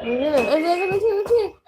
Milih aja.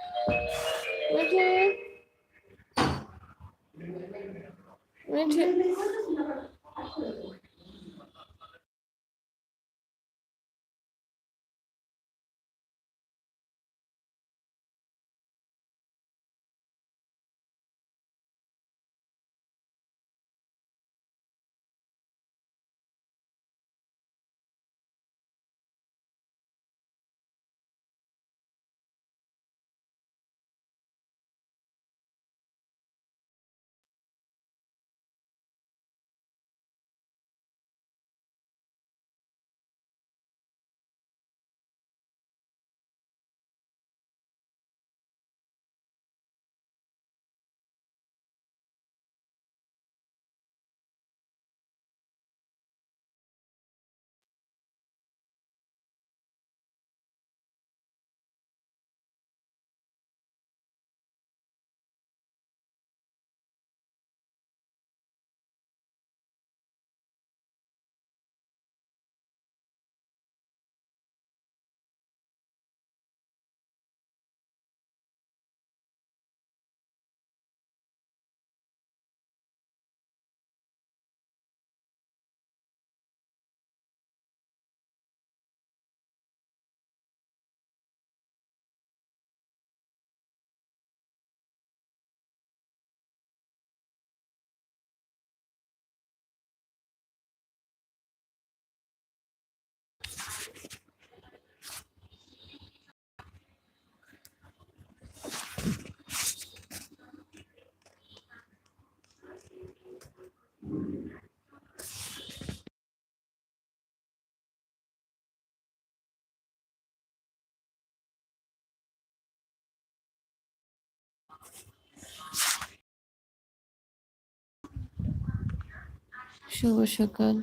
শুভ সকাল।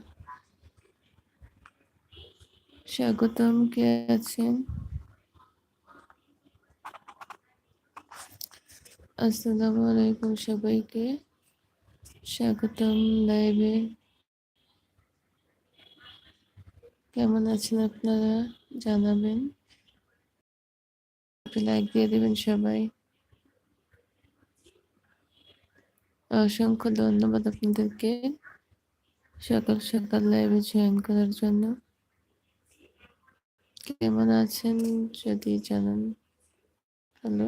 স্বাগতম, কে আছেন? আসসালামু আলাইকুম সবাইকে। স্বাগতম লাইভে। কেমন আছেন আপনারা? জানাবেন। লাইক দিয়ে দেবেন সবাই। অসংখ্য ধন্যবাদ আপনাদেরকে। সকাল সকাল লাইভে জয়েন করার জন্য। কেমন আছেন যদি জানান? হ্যালো।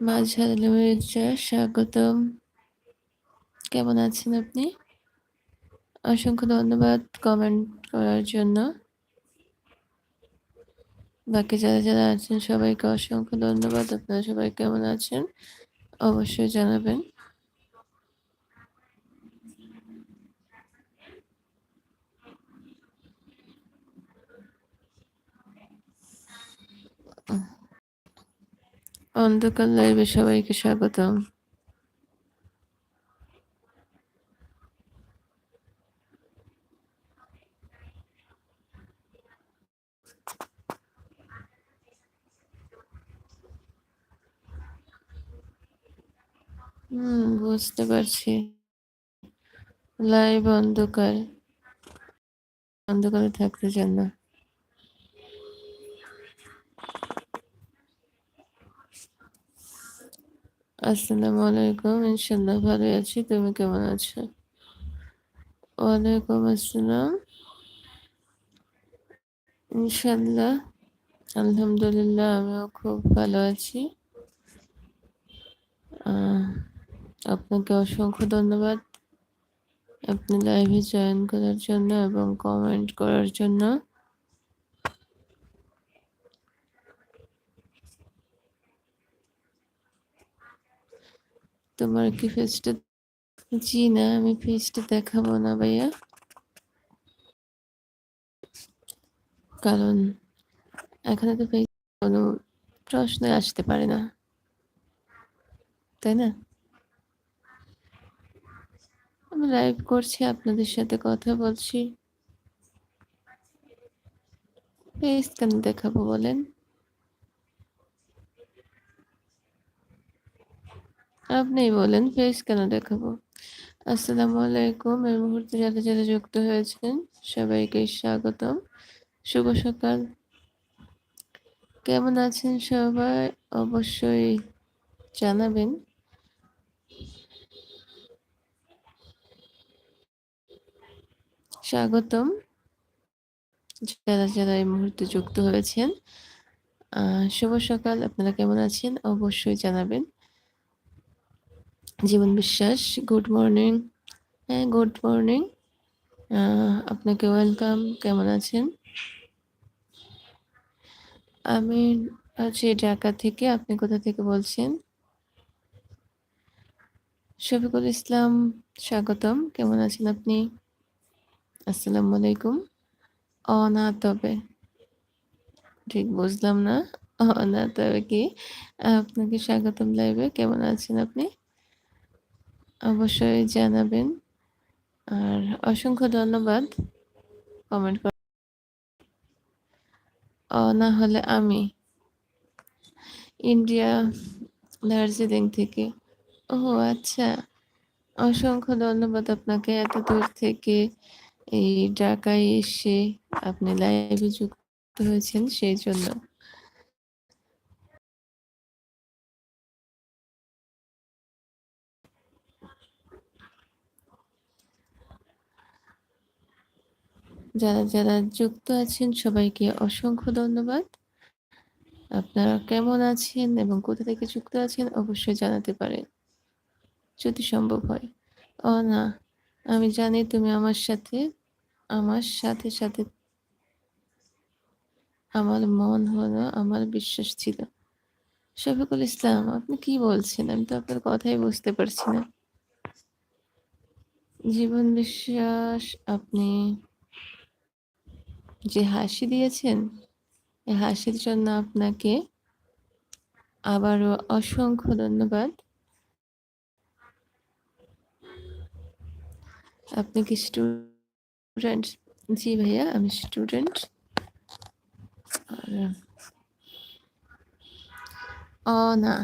মাঝার স্বাগতম। কেমন আছেন আপনি? অসংখ্য ধন্যবাদ কমেন্ট করার জন্য। বাকি যারা যারা আছেন, সবাইকে অসংখ্য ধন্যবাদ। আপনারা সবাই কেমন আছেন? অবশ্যই জানাবেন। অন্ধকার লাইভে সবাইকে স্বাগতম। হুম, বুঝতে পারছি। লাইভ অন্ধকার অন্ধকারে থাকতে চান না। আসসালামু আলাইকুম ইনশাল্লাহ ভালো আছি। তুমি কেমন আছো? ওয়ালাইকুম আসসালাম। ইনশাল্লাহ আলহামদুলিল্লাহ, আমিও খুব ভালো আছি। আপনাকে অসংখ্য ধন্যবাদ। আপনি লাইভে জয়েন করার জন্য এবং কমেন্ট করার জন্য। তোমার কি ফেসটা জি না, আমি ফেসটা দেখাবো না ভাইয়া। কারণ এখানে তো ফেস কোনো প্রশ্ন আসতে পারে না। তাই না? আমি লাইভ করছি, আপনাদের সাথে কথা বলছি। ফেস কেন দেখাবো বলেন? আপনিই বলেন ফেস কেন দেখাবো? আসসালামু আলাইকুম, এই মুহূর্তে যারা যারা যুক্ত হয়েছেন, সবাইকে স্বাগতম। শুভ সকাল। কেমন আছেন সবাই? অবশ্যই জানাবেন। স্বাগতম। যারা যারা এই মুহূর্তে যুক্ত হয়েছেন শুভ সকাল। আপনারা কেমন আছেন? অবশ্যই জানাবেন। জীবন বিশ্বাস গুড মর্নিং হ্যাঁ গুড মর্নিং আপনাকে ওয়েলকাম কেমন আছেন? আমি আছি ঢাকা থেকে। আপনি কোথা থেকে বলছেন? শফিকুল ইসলাম, স্বাগতম। কেমন আছেন আপনি? আসসালামু আলাইকুম। অ, না, তবে। ঠিক, বুঝলাম না। ও না, তবে কি? আপনাকে স্বাগতম লাইভে কেমন আছেন আপনি? অবশ্যই জানাবেন। আর অসংখ্য ধন্যবাদ। কমেন্ট কর না হলে আমি ইন্ডিয়া দার্জিলিং থেকে ও আচ্ছা। অসংখ্য ধন্যবাদ আপনাকে এত দূর থেকে। এই ঢাকায় এসে আপনি লাইভে যুক্ত হয়েছেন, সেই জন্য। যারা যারা যুক্ত আছেন, সবাইকে অসংখ্য ধন্যবাদ। আপনারা কেমন আছেন এবং কোথা থেকে যুক্ত আছেন অবশ্যই জানাতে পারেন। যদি সম্ভব হয়। ও না, আমি জানি তুমি আমার সাথে আমার সাথে সাথে আমার মন হলো, আমার বিশ্বাস ছিল। শফিকুল ইসলাম, আপনি কি বলছেন? আমি তো আপনার কথাই বুঝতে পারছি না। জীবন বিশ্বাস, আপনি যে হাসি দিয়েছেন, এই হাসির জন্য আপনাকে আবারও অসংখ্য ধন্যবাদ। আপনি কি স্টুডেন্ট? জি ভাইয়া আমি স্টুডেন্ট অ না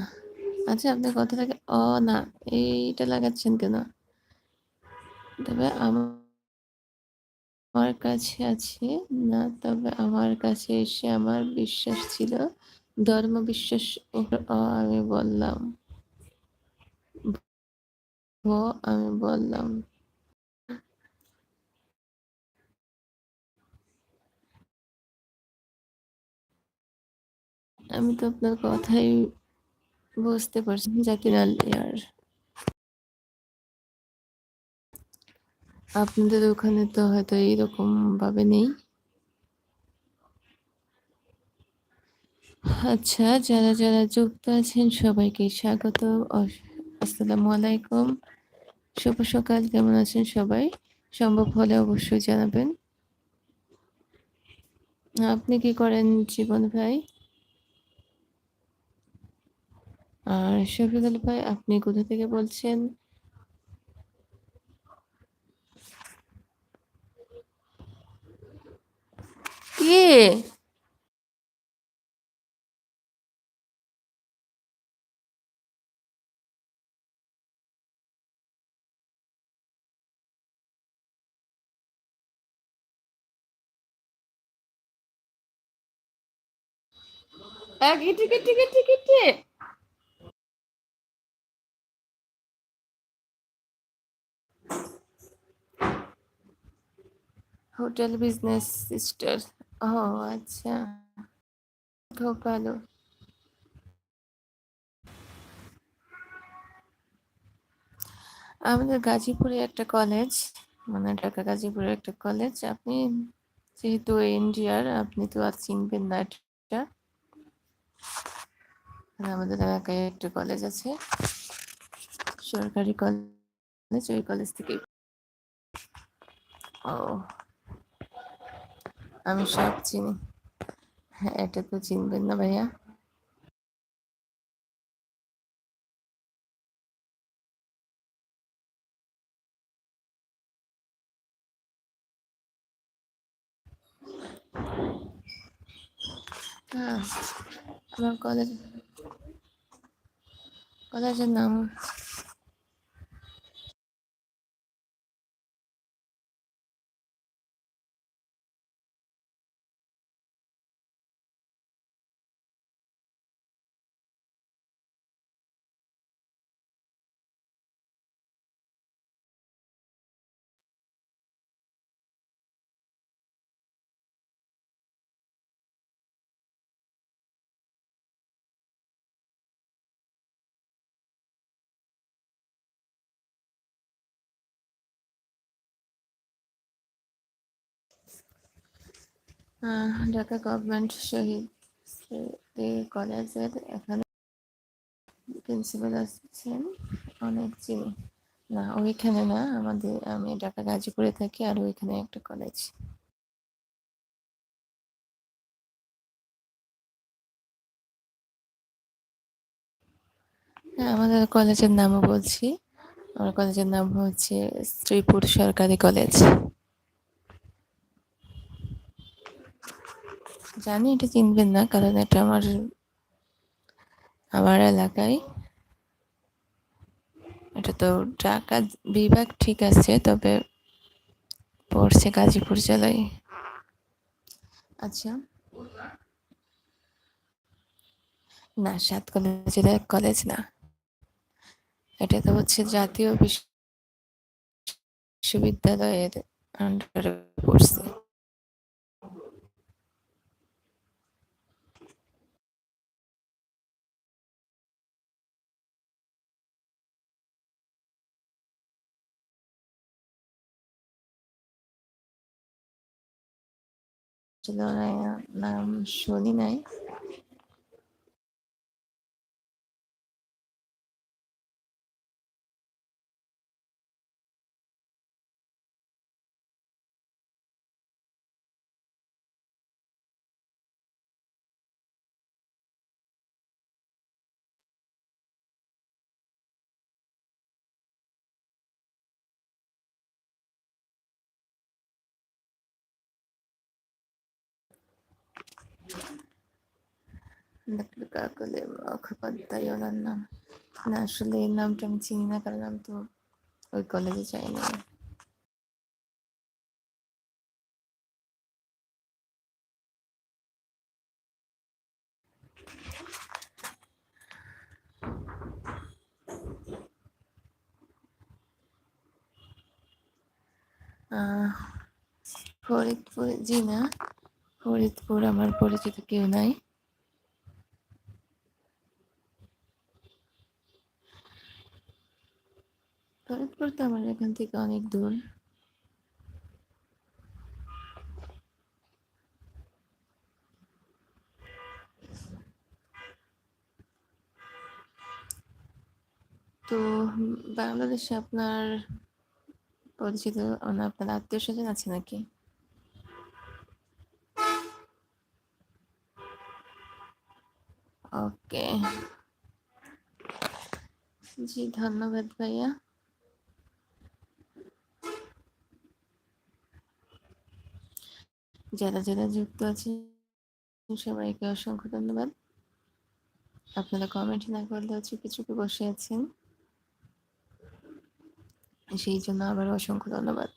আচ্ছা আপনি কথাটাকে অ না এইটা লাগাচ্ছেন কেন? তবে আমার কাছে আছে না তবে আমার কাছে এসে আমার বিশ্বাস ছিল ধর্ম বিশ্বাস আমি বললাম। আমি বললাম। আমি তো আপনার কথাই বুঝতে পারছি জাকির আলিয়ার আপনাদের ওখানে তো হয়তো এইরকম ভাবে নেই। আচ্ছা যারা যারা যুক্ত আছেন, সবাইকে স্বাগত। আসসালামু আলাইকুম। শুভ সকাল, কেমন আছেন সবাই? সম্ভব হলে অবশ্যই জানাবেন। আপনি কি করেন জীবন ভাই? আর শফিকুল ভাই আপনি কোথা থেকে বলছেন? কে? গিটে গিটে গিটে গিটে হোটেল বিজনেস সিস্টার ও আচ্ছা। খুব ভালো। আমাদের গাজীপুরে একটা কলেজ মানে ঢাকা গাজীপুরে একটা কলেজ আপনি যেহেতু ইন্ডিয়ার আপনি তো আর চিনবেন না এটা। আমাদের এলাকায় একটা কলেজ আছে। সরকারি কলেজ ওই কলেজ থেকে ও। আমি সব চিনি। হ্যাঁ এটা তো চিনবেন না ভাইয়া। আমার কলেজ কলেজের নাম ঢাকা গভর্নমেন্ট শহীদ কলেজের এখানে প্রিন্সিপাল আছেন, অনেক চিনি না, ওইখানে না, আমাদের, আমি ঢাকা গাজীপুরে থাকি আর ওইখানে একটা কলেজ হ্যাঁ আমাদের কলেজের নামও বলছি। আমার কলেজের নাম হচ্ছে শ্রীপুর সরকারি কলেজ জানি, এটা চিনবেন না, কারণ এটা আমার আমার এলাকায়। এটা তো ঢাকা বিভাগ ঠিক আছে, তবে পড়ছে গাজীপুর জেলায়। আচ্ছা। না সাত কলেজের এক কলেজ না। এটা তো হচ্ছে জাতীয় বিশ্ববিদ্যালয়ের আন্ডারে পড়ছে। নাম শুনি নাই। কাকলে মুখোপাধ্যায় ওনার নাম। না, আসলে এই নামটা আমি চিনি না, কারণ আমি তো ওই কলেজে যাই না ফরিদপুর জি না, ফরিদপুর আমার পরিচিত কেউ নাই ফরিদপুর তো আমার এখান থেকে অনেক দূর। তো, বাংলাদেশে আপনার পরিচিত আপনার আত্মীয় স্বজন আছে নাকি? ওকে জি, ধন্যবাদ ভাইয়া। যারা যারা যুক্ত আছে সবাইকে অসংখ্য ধন্যবাদ। আপনারা কমেন্ট না করলে হচ্ছে কিছু বসে আছেন। সেই জন্য আবার অসংখ্য ধন্যবাদ।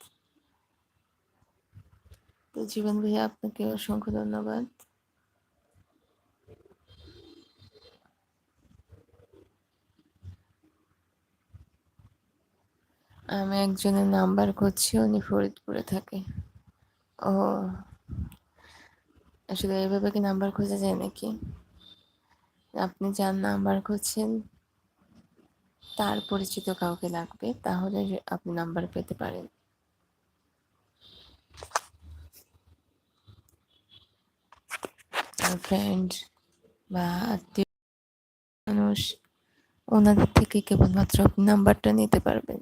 তো জীবন ভাইয়া, আপনাকে অসংখ্য ধন্যবাদ। আমি একজনের নাম্বার করছি উনি ফরিদপুরে থাকে। ও আসলে এভাবে কি নাম্বার খোঁজা যায় নাকি? আপনি যার নাম্বার খুঁজছেন, তার পরিচিত কাউকে লাগবে, তাহলে আপনি নাম্বার পেতে পারেন। ফ্রেন্ড বা আত্মীয় মানুষ, ওনাদের থেকে কেবলমাত্র আপনি নাম্বারটা নিতে পারবেন।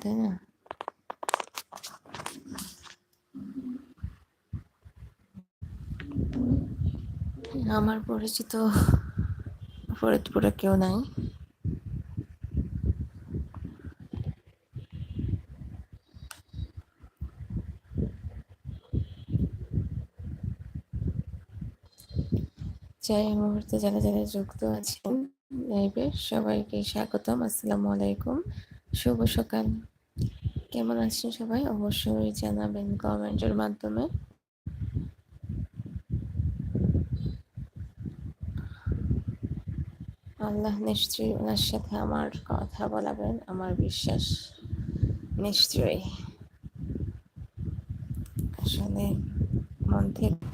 তাই না? আমার পরিচিত ফরিদপুরে কেউ নাই। যাই, এই মুহূর্তে যারা যারা যুক্ত আছেন লাইভে সবাইকে স্বাগতম, আসসালামু আলাইকুম, শুভ সকাল। কেমন আছেন সবাই? অবশ্যই জানাবেন কমেন্টের মাধ্যমে। আল্লাহ নিশ্চয়ই ওনার সাথে আমার কথা বলাবেন, আমার বিশ্বাস নিশ্চয়ই। আসলে মন থেকে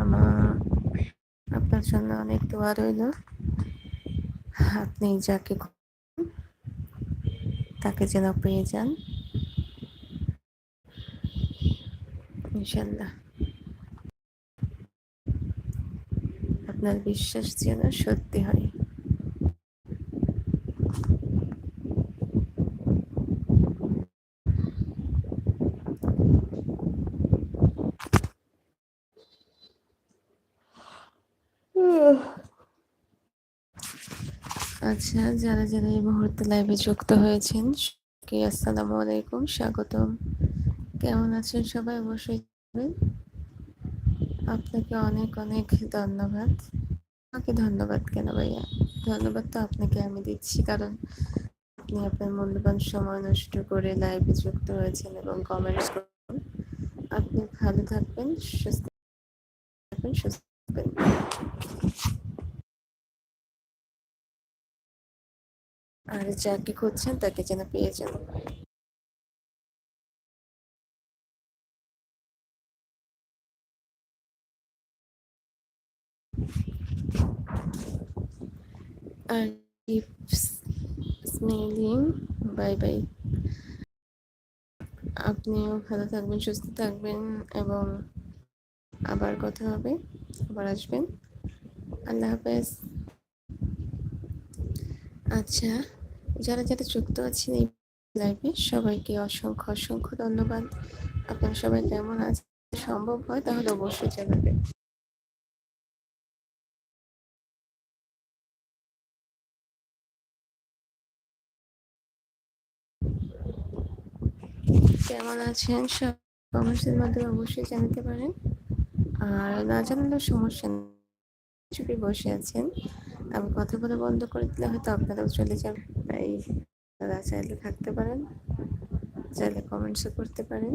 আমার আপনার জন্য অনেক দোয়া রইল। আপনি যাকে তাকে যেন পেয়ে যান। ইনশাল্লাহ আপনার বিশ্বাস যেন সত্যি হয়। আচ্ছা যারা যারা এই মুহূর্তে লাইভে যুক্ত হয়েছেন আসসালামু আলাইকুম, স্বাগতম। কেমন আছেন সবাই? অবশ্যই আপনাকে অনেক অনেক ধন্যবাদ। আমাকে ধন্যবাদ কেন ভাইয়া? ধন্যবাদ তো আপনাকে আমি দিচ্ছি, কারণ আপনি আপনার মূল্যবান সময় নষ্ট করে লাইভে যুক্ত হয়েছেন এবং কমেন্টস করুন আপনি ভালো থাকবেন, সুস্থ থাকবেন সুস্থ থাকবেন। আর যাকে খুঁজছেন তাকে যেন পেয়ে যান। আর স্মেলিং বাই বাই আপনিও ভালো থাকবেন, সুস্থ থাকবেন এবং আবার কথা হবে, আবার আসবেন। আল্লাহ হাফেজ। আচ্ছা যারা যারা যুক্ত আছেন এই লাইভে, সবাইকে অসংখ্য অসংখ্য ধন্যবাদ। আপনারা সবাই কেমন আছে সম্ভব হয় তাহলে অবশ্যই জানাবেন। কেমন আছেন? সব কমেন্টসের মাধ্যমে অবশ্যই জানাতে পারেন। আর না জানালেও সমস্যা চুপি বসে আছেন। আমি কথা বলে বন্ধ করে দিলে হয়তো আপনারাও চলে যাবেন। তাই চাইলে থাকতে পারেন। চাইলে কমেন্টসও করতে পারেন।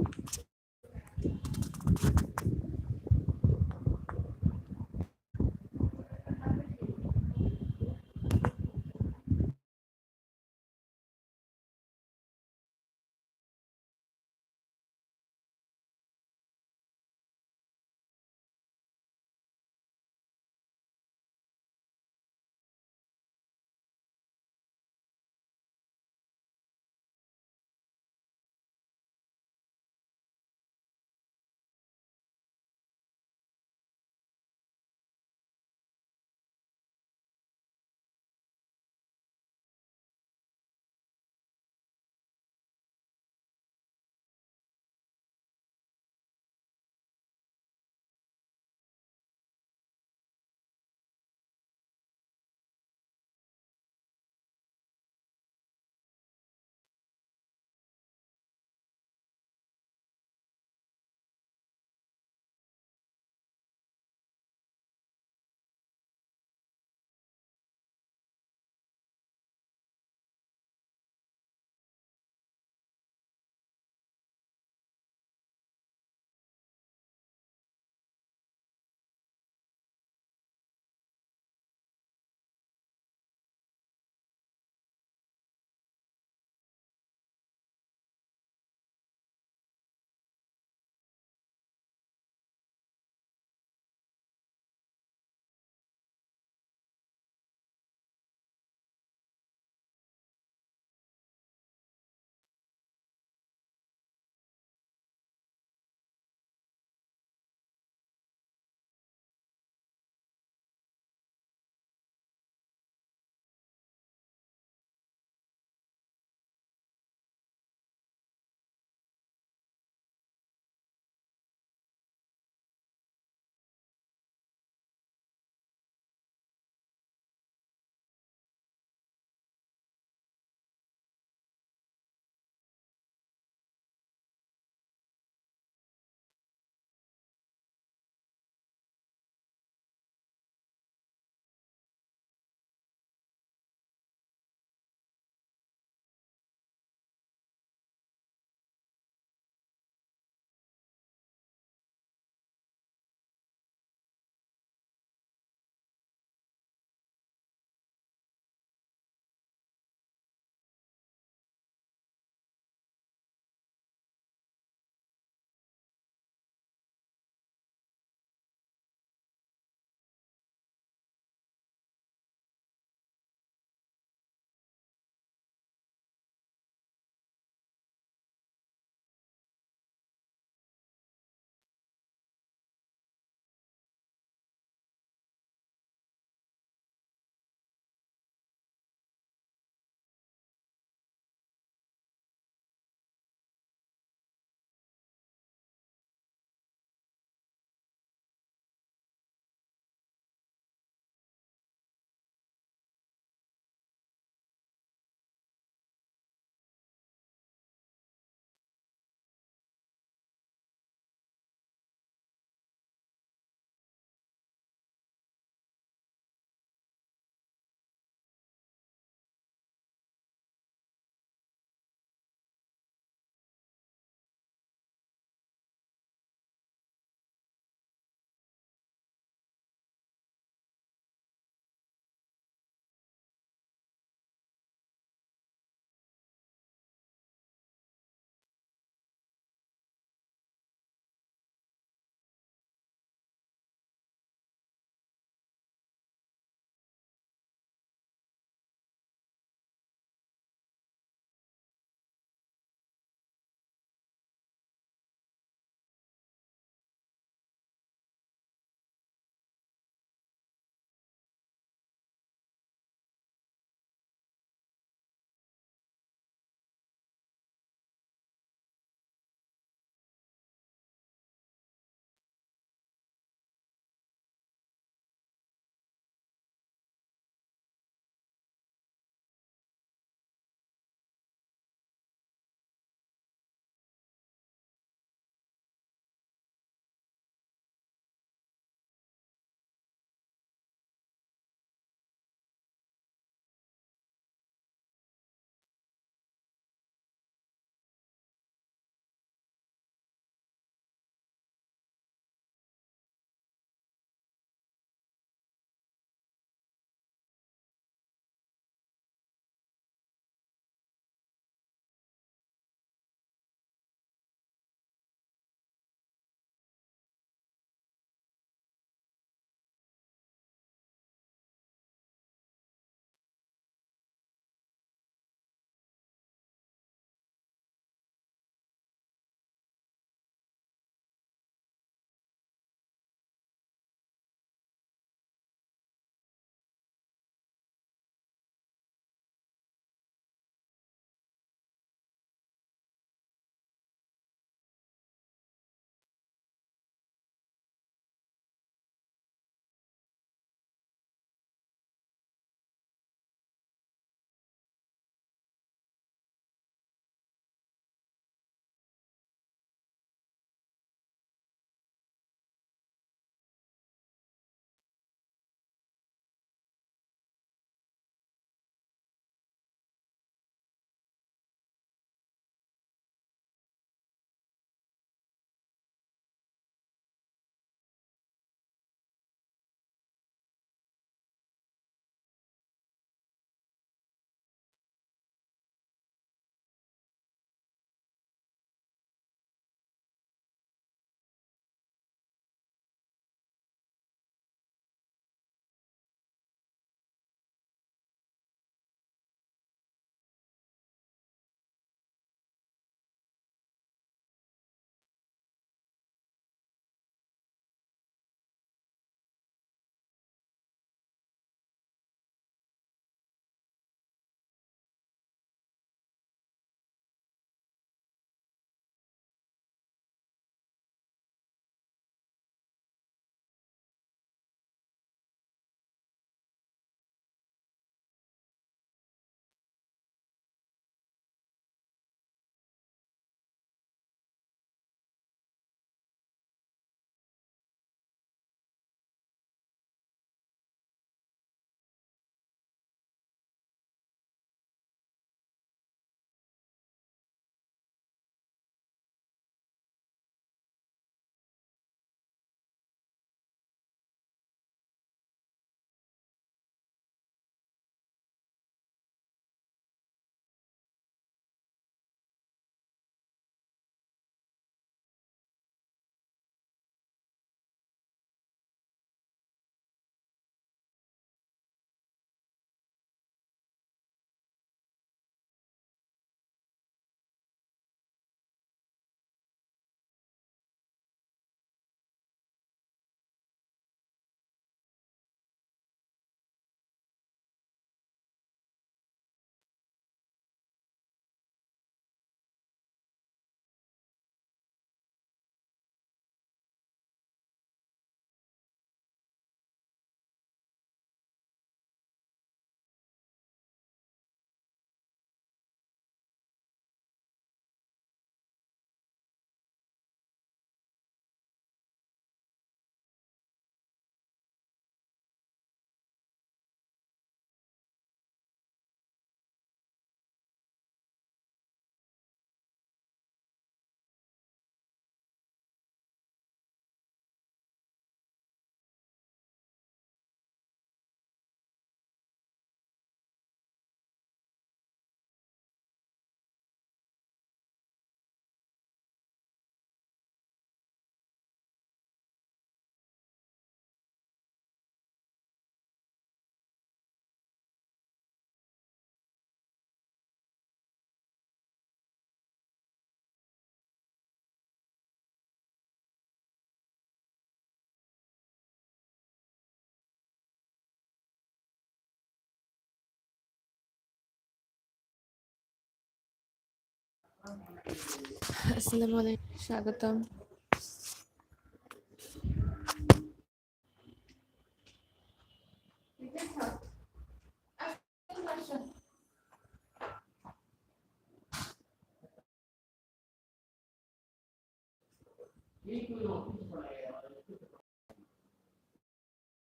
আসসালামু আলাইকুম স্বাগতম